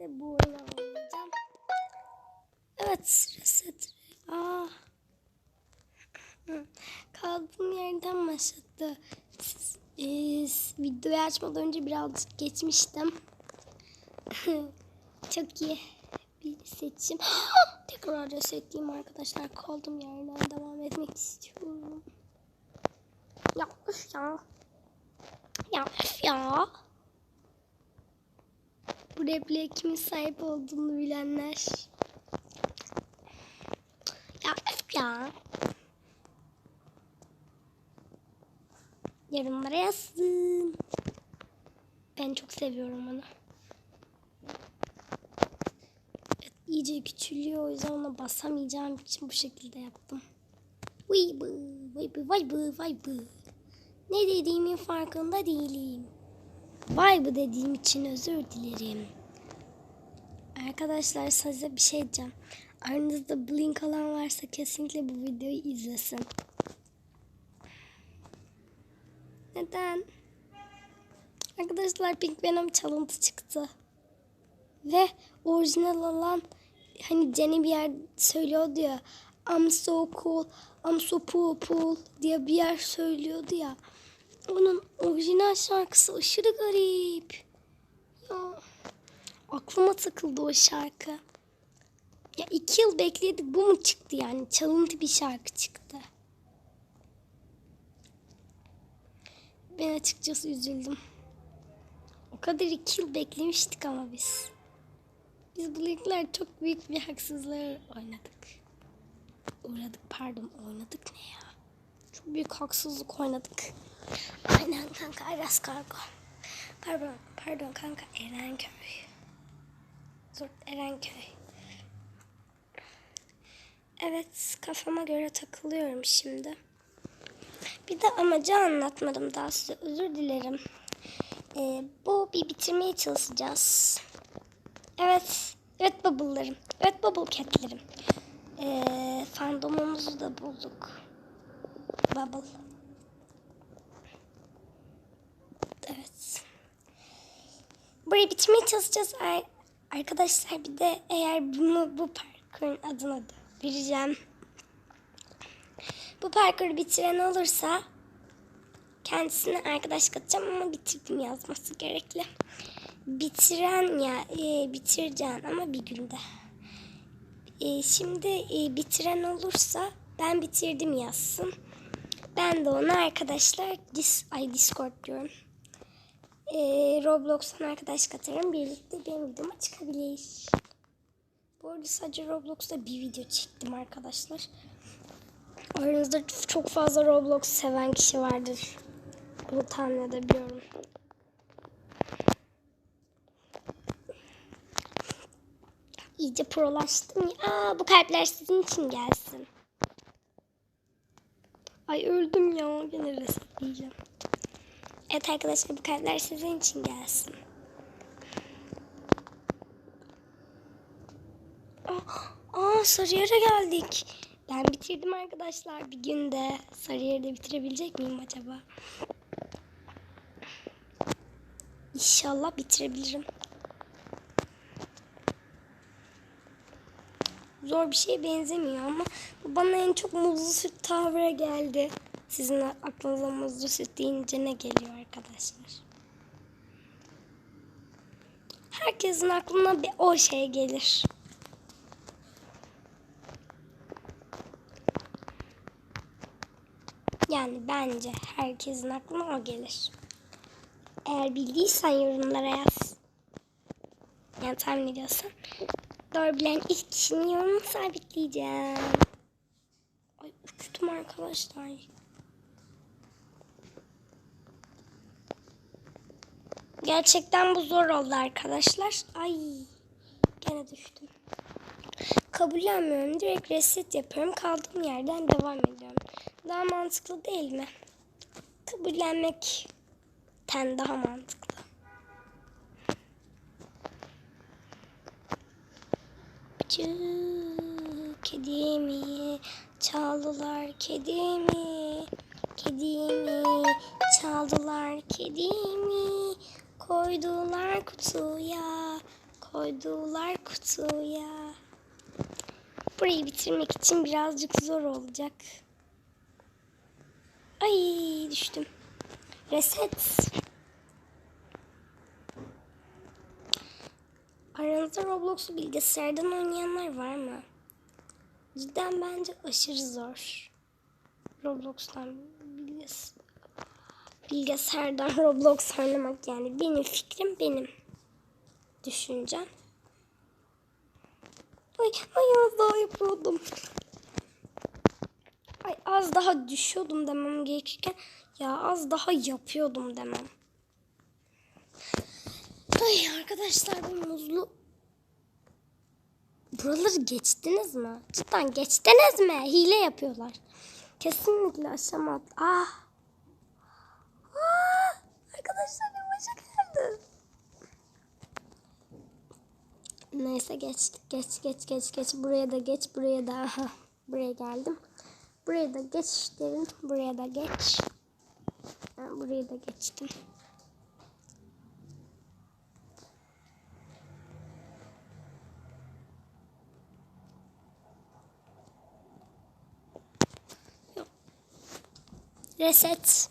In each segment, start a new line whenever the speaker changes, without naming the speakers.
de bu oyunu oynayacağım. Evet reset. Aa. Hı. Kaldığım yerden başladı. Siz, e, videoyu açmadan önce birazcık geçmiştim. Çok iyi bir seçim. Tekrar resetleyeyim arkadaşlar. Kaldığım yerden devam etmek istiyorum. Ya üf ya. Ya ya. Bu repliğe kimin sahip olduğunu bilenler. Ya ya. Yorumlara yazsın. Ben çok seviyorum onu. Evet, iyice küçülüyor o yüzden ona basamayacağım için bu şekilde yaptım. Vay bı, vay bı, vay bı, vay bı. Ne dediğimin farkında değilim. Vay bu dediğim için özür dilerim. Arkadaşlar size bir şey diyeceğim. Aranızda Blink alan varsa kesinlikle bu videoyu izlesin. Neden? Arkadaşlar Pink Venom çalıntı çıktı. Ve orijinal olan hani Jenny bir yer söylüyordu ya I'm so cool, I'm so cool, cool diye bir yer söylüyordu ya. Onun orijinal şarkısı aşırı garip. Ya aklıma takıldı o şarkı. Ya iki yıl bekledik bu mu çıktı yani? Çalıntı bir şarkı çıktı. Ben açıkçası üzüldüm. O kadar iki yıl beklemiştik ama biz. Biz bu linkler çok büyük bir haksızlığa oynadık. Uğradık pardon oynadık ne ya? Çok büyük haksızlık oynadık. Aynen kanka Aras Kargo. Pardon, pardon kanka Erenköy. Dur Erenköy. Evet kafama göre takılıyorum şimdi. Bir de amacı anlatmadım daha size özür dilerim. Ee, bu bir bitirmeye çalışacağız. Evet, evet bubble'larım. Evet bubble cat'lerim. Ee, fandomumuzu da bulduk. Bubble. Evet. Burayı bitirmeye çalışacağız. Ar- Arkadaşlar bir de eğer bunu bu parkurun adına da vereceğim. Bu parkuru bitiren olursa kendisine arkadaş katacağım ama bitirdim yazması gerekli. Bitiren ya e, bitireceksin ama bir günde. E, şimdi e, bitiren olursa ben bitirdim yazsın. Ben de ona arkadaşlar dis, ay Discord diyorum. E, Roblox'tan arkadaş katarım. Birlikte benim videoma çıkabilir. Bu arada sadece Roblox'ta bir video çektim arkadaşlar. Aranızda çok fazla Roblox seven kişi vardır. Bunu tahmin edebiliyorum. İyice prolaştım ya. Aa, bu kalpler sizin için gelsin. Ay öldüm ya. Gene resetleyeceğim. Evet arkadaşlar bu kalpler sizin için gelsin. Aa, aa Sarıyer'e geldik. Ben bitirdim arkadaşlar bir günde. Sarıyer'de bitirebilecek miyim acaba? İnşallah bitirebilirim. Zor bir şeye benzemiyor ama bana en çok muzlu süt tavra geldi. Sizin aklınıza muzlu süt deyince ne geliyor arkadaşlar? Herkesin aklına bir o şey gelir. Yani bence herkesin aklına o gelir. Eğer bildiysen yorumlara yaz. Yani tahmin ediyorsan. Doğru bilen ilk kişinin yorumunu sabitleyeceğim. Ay uçtum arkadaşlar. Gerçekten bu zor oldu arkadaşlar. Ay gene düştüm. Kabullenmiyorum. Direkt reset yapıyorum. Kaldığım yerden devam ediyorum. Daha mantıklı değil mi? Kabullenmekten daha mantıklı. Kedimi çaldılar kedimi kedimi çaldılar kedimi koydular kutuya koy koydular kutuya. Burayı bitirmek için birazcık zor olacak. Ay düştüm. Reset. Aranızda Roblox'u bilgisayardan oynayanlar var mı? Cidden bence aşırı zor. Roblox'tan bilgis bilgisayardan Roblox oynamak yani benim fikrim benim düşüncem. Ay, ay az daha yapıyordum. Ay az daha düşüyordum demem gerekirken ya az daha yapıyordum demem. Ay arkadaşlar bu muzlu Buraları geçtiniz mi? Cidden geçtiniz mi? Hile yapıyorlar. Kesinlikle aşama. Ah. Arkadaşlar başa geldi. Neyse geç geç geç geç geç buraya da geç buraya da aha buraya geldim. Buraya da geç derim buraya da geç. Ha, buraya da geçtim. Reset.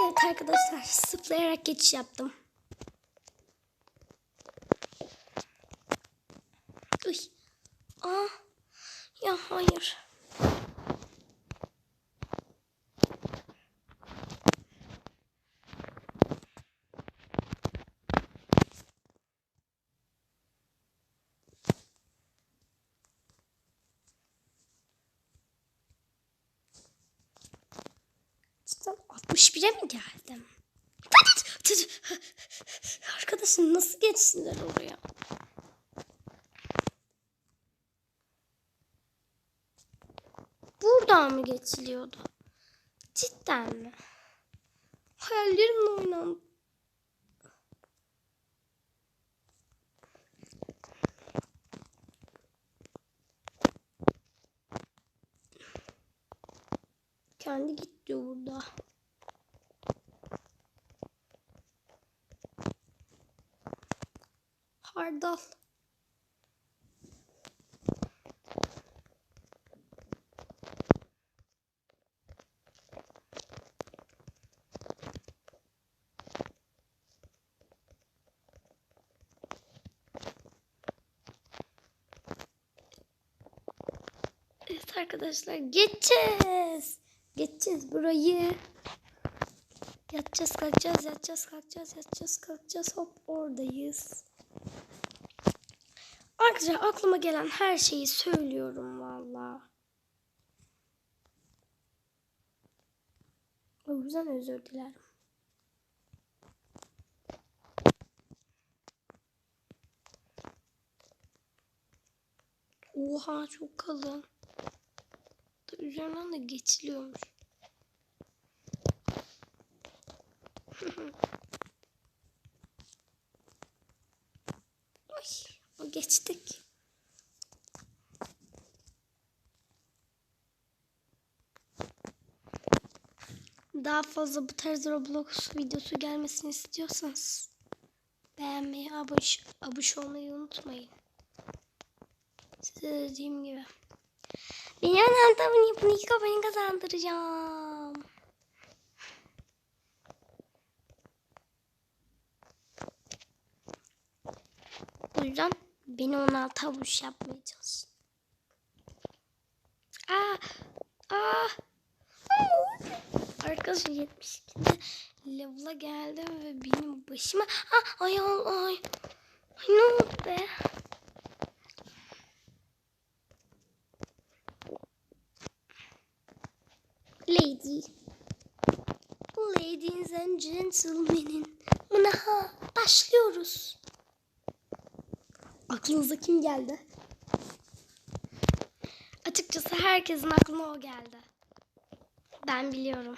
Evet arkadaşlar zıplayarak geçiş yaptım. Uy. Aa. Ya hayır. Cidden 61'e mi geldim? Arkadaşım nasıl geçsinler oraya? Buradan mı geçiliyordu? Cidden mi? Hayallerimle oynandı. Kendi git diyor burada. Hardal. Evet arkadaşlar geçeceğiz. Geçeceğiz burayı. Yatacağız kalkacağız yatacağız kalkacağız yatacağız kalkacağız hop oradayız. Arkadaşlar aklıma gelen her şeyi söylüyorum valla. O yüzden özür dilerim. Oha çok kalın. Üzerinden de geçiliyormuş. Ay, geçtik. Daha fazla bu tarz Roblox videosu gelmesini istiyorsanız beğenmeyi, abone, abone olmayı unutmayın. Size dediğim gibi. Benim anahtarımı yapın iki kafayı kazandıracağım. O yüzden beni ona tavuş yapmaya çalışın. Aa, aa. Arkadaşlar 72'de level'a geldim ve benim başıma ah, ay ay ay. Ne oldu be? Lady. Ladies and gentlemen'in mınaha başlıyoruz. Aklınıza kim geldi? Açıkçası herkesin aklına o geldi. Ben biliyorum.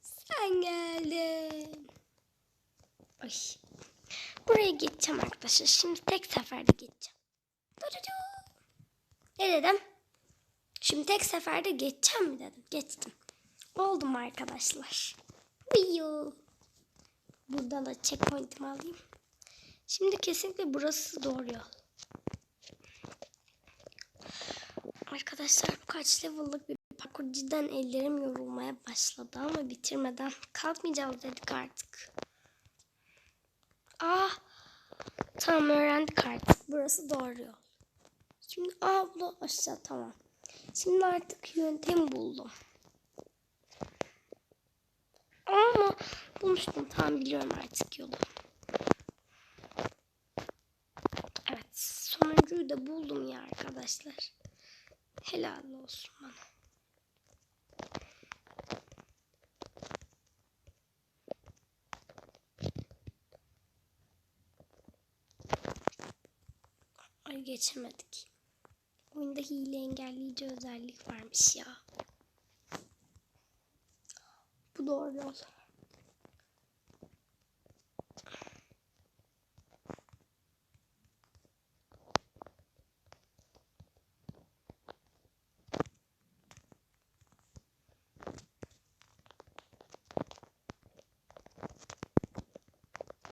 Sen geldin. Ay. Buraya geçeceğim arkadaşlar. Şimdi tek seferde. Dududu. Ne dedim? Şimdi tek seferde geçeceğim mi dedim. Geçtim. Oldum arkadaşlar. Uyuu. Burada da checkpoint'imi alayım. Şimdi kesinlikle burası doğru yol. Arkadaşlar bu kaç level'lık bir parkur cidden ellerim yorulmaya başladı ama bitirmeden kalkmayacağız dedik artık. Ah tamam öğrendik artık burası doğru yol. Şimdi da aşağı tamam. Şimdi artık yöntem buldum. Ama bulmuştum tamam biliyorum artık yolu. Evet sonuncuyu da buldum ya arkadaşlar. Helal olsun bana. Ay geçemedik. Oyunda hile engelleyici özellik varmış ya. Bu doğru yol.